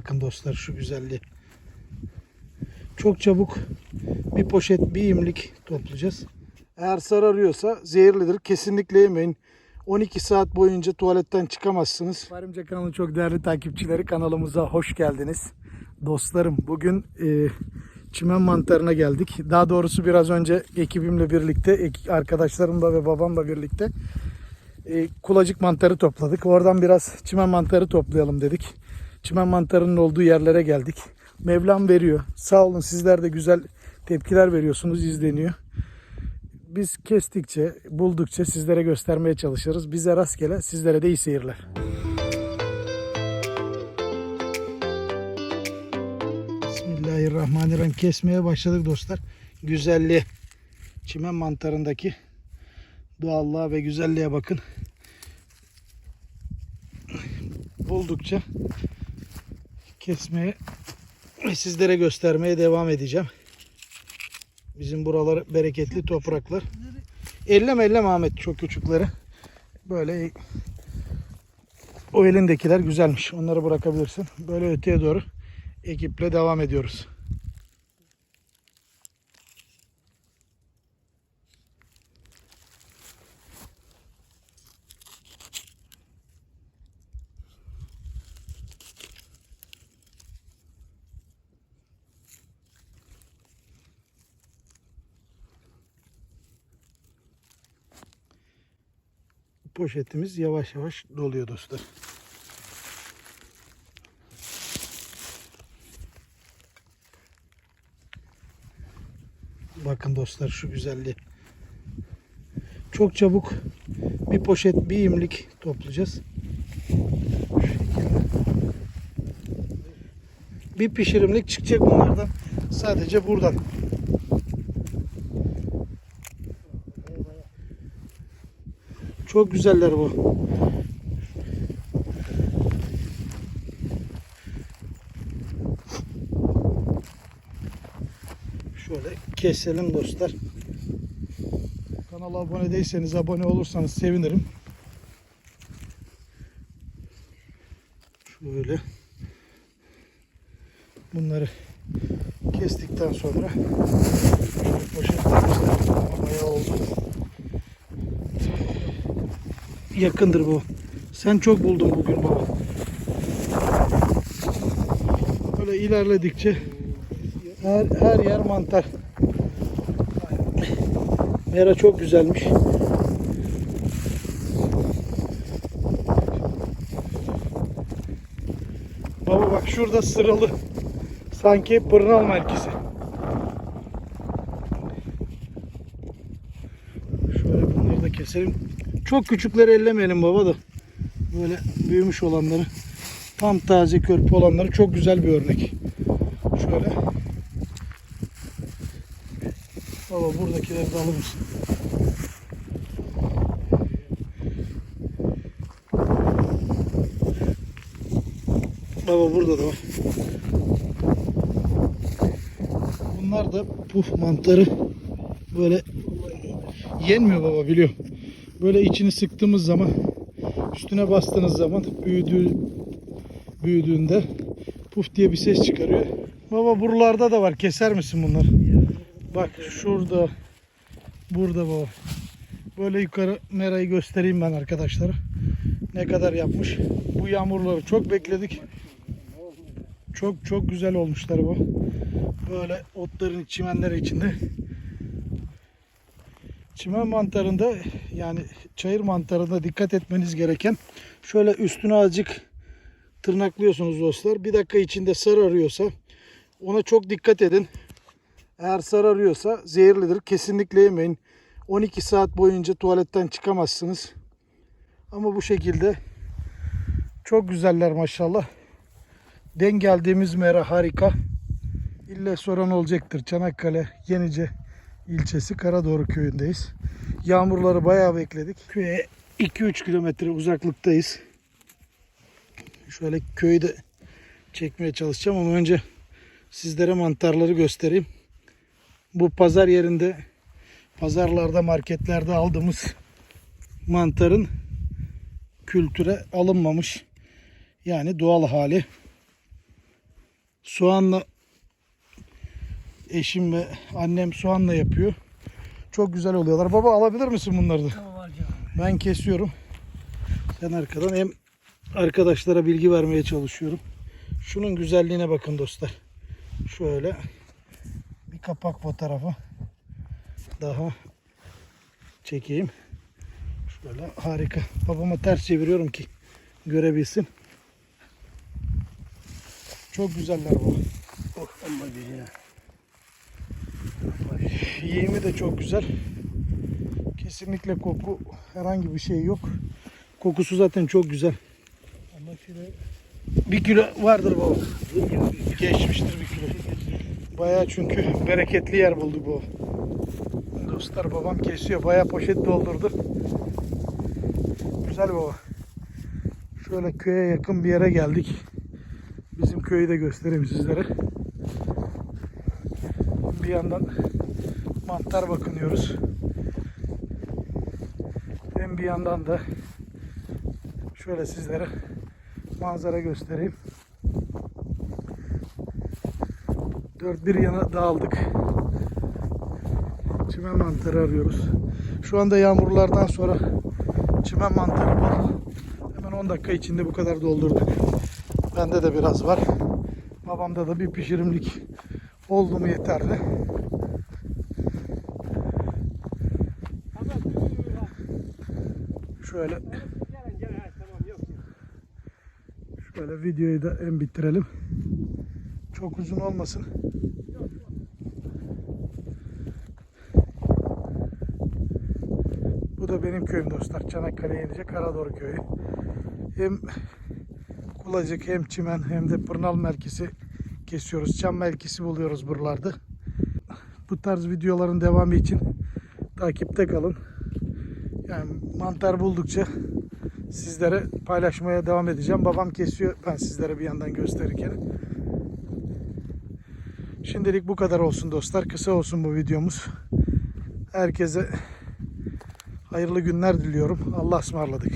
Bakın dostlar şu güzelliği. Çok çabuk bir poşet bir imlik toplayacağız. Eğer sararıyorsa zehirlidir. Kesinlikle yemeyin. 12 saat boyunca tuvaletten çıkamazsınız. Varımca kanalı çok değerli takipçileri kanalımıza hoş geldiniz. Dostlarım bugün e, çimen mantarına geldik. Daha doğrusu biraz önce ekibimle birlikte, arkadaşlarımla ve babamla birlikte e, kulacık mantarı topladık. Oradan biraz çimen mantarı toplayalım dedik. Çimen mantarının olduğu yerlere geldik. Mevlam veriyor. Sağ olun sizler de güzel tepkiler veriyorsunuz, izleniyor. Biz kestikçe, buldukça sizlere göstermeye çalışırız. Bize rastgele, sizlere de iyi seyirler. Bismillahirrahmanirrahim. Kesmeye başladık dostlar. Güzelliği. Çimen mantarındaki doğallığa ve güzelliğe bakın. Buldukça kesmeye ve sizlere göstermeye devam edeceğim. Bizim buralar bereketli topraklar. Elleme elleme Ahmet çok küçükleri. Böyle o elindekiler güzelmiş. Onları bırakabilirsin. Böyle öteye doğru ekiple devam ediyoruz. Poşetimiz yavaş yavaş doluyor dostlar. Bakın dostlar şu güzelliği. Çok çabuk bir poşet bir imlik toplayacağız. Bir pişirimlik çıkacak bunlardan. Sadece buradan. Çok güzeller bu. Şöyle keselim dostlar. Kanala abone değilseniz abone olursanız sevinirim. Şöyle bunları kestikten sonra poşetlerimizde bayağı oldu. Yakındır bu. Sen çok buldun bugün baba. Böyle ilerledikçe her, her yer mantar. Mera çok güzelmiş. Baba bak şurada sıralı. Sanki pırnal merkezi. Şöyle bunları da keselim. Çok küçükleri ellemeyelim baba da. Böyle büyümüş olanları. Tam taze körpe olanları çok güzel bir örnek. Şöyle. Baba buradakileri de alır mısın? Baba burada da var. Bunlar da puf mantarı. Böyle yenmiyor baba biliyorum. Böyle içini sıktığımız zaman üstüne bastığınız zaman büyüdüğü büyüdüğünde puf diye bir ses çıkarıyor. Baba buralarda da var. Keser misin bunları? Bak şurada burada baba. Böyle yukarı merayı göstereyim ben arkadaşlara. Ne kadar yapmış. Bu yağmurları çok bekledik. Çok çok güzel olmuşlar bu. Böyle otların çimenleri içinde. Çimen mantarında yani çayır mantarında dikkat etmeniz gereken şöyle üstüne azıcık tırnaklıyorsunuz dostlar. Bir dakika içinde sararıyorsa ona çok dikkat edin. Eğer sararıyorsa zehirlidir. Kesinlikle yemeyin. 12 saat boyunca tuvaletten çıkamazsınız. Ama bu şekilde çok güzeller maşallah. Den geldiğimiz mera harika. İlle soran olacaktır. Çanakkale, Yenice ilçesi Karadoğru köyündeyiz. Yağmurları bayağı bekledik. Köye 2-3 kilometre uzaklıktayız. Şöyle köyü de çekmeye çalışacağım ama önce sizlere mantarları göstereyim. Bu pazar yerinde pazarlarda marketlerde aldığımız mantarın kültüre alınmamış yani doğal hali. soğanla eşim ve annem soğanla yapıyor. Çok güzel oluyorlar. Baba alabilir misin bunları da? Ben kesiyorum. Sen arkadan hem arkadaşlara bilgi vermeye çalışıyorum. Şunun güzelliğine bakın dostlar. Şöyle bir kapak fotoğrafı daha çekeyim. Şöyle harika. Babama ters çeviriyorum ki görebilsin. Çok güzeller bu. Oh amma güzel. Yiyimi de çok güzel. Kesinlikle koku herhangi bir şey yok. Kokusu zaten çok güzel. Ama şöyle Bir kilo vardır baba. Geçmiştir bir kilo. Bayağı çünkü bereketli yer buldu bu. Dostlar babam kesiyor. Bayağı poşet doldurdu. Güzel baba. Şöyle köye yakın bir yere geldik. Bizim köyü de göstereyim sizlere. Bir yandan mantar bakınıyoruz. Hem bir yandan da şöyle sizlere manzara göstereyim. Dört bir yana dağıldık. Çimen mantarı arıyoruz. Şu anda yağmurlardan sonra çimen mantarı bol. Hemen 10 dakika içinde bu kadar doldurduk. Bende de biraz var. Babamda da bir pişirimlik oldu mu yeterli. Şöyle. Şöyle videoyu da en bitirelim. Çok uzun olmasın. Bu da benim köyüm dostlar. Çanakkale'ye inecek Karadoğru köyü. Hem kulacık hem çimen hem de pırnal melkisi kesiyoruz. Çam melkisi buluyoruz buralarda. Bu tarz videoların devamı için takipte kalın. Yani mantar buldukça sizlere paylaşmaya devam edeceğim. Babam kesiyor ben sizlere bir yandan gösterirken. Şimdilik bu kadar olsun dostlar. Kısa olsun bu videomuz. Herkese hayırlı günler diliyorum. Allah'a ısmarladık.